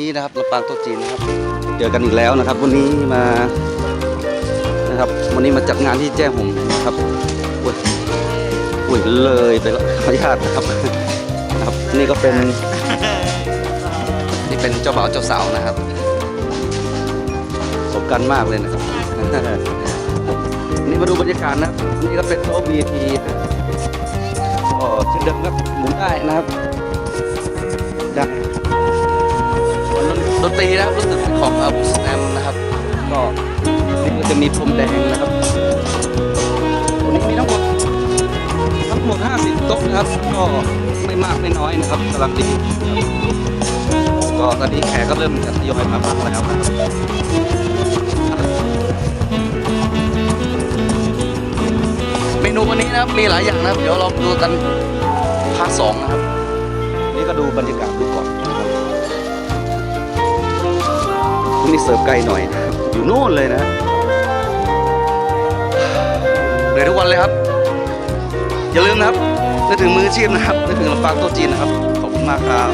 นี่นะครับลำปางโต๊ะจีนนะครับเจอกันอีกแล้วนะครับ วันนี้มานะครับ วันนี้มาจัดงานที่แจ้ห่มนะครับอุ้ยอุ้ยเลยไปแล้วขออนุญาตนะครับนะครับ นี่ก็เป็น นี่เป็นเจ้าบ่าวเจ้าสาวนะครับสมกันมากเลยนะครับ นี่มาดูบรรยากาศนะครับนี่ก็เป็นโต๊ะ VIP ก็เช่นเดิมครับ ดนตรีนะครับรู้สึกเป็นของอาบุสแนมนะครับ ก็นี่ก็จะมีพรมแดงนะครับวันนี้มีทั้งหมดทั้งหมด 50โต๊ะนะครับ ก็ไม่มากไม่น้อยนะครับกำลังดีก็ตอนนี้แขกก็เริ่มจะทยอยมาพักแล้วครับเมนูวันนี้นะครับมีหลายอย่างนะครับ เดี๋ยวเราดูกันพาร์ทสองนะครับ นี่ก็ดูบรรยากาศดูก่อนนะครับ วันนี้เสิร์ฟไกลหน่อย อยู่โน่นเลยนะเหนื่อยทุกวันเลยครับ อย่าลืมนะครับนึกถึงมือชีพนะครับนึกถึงลำฟางโต๊ะจีนนะครับ ขอบคุณมากครับ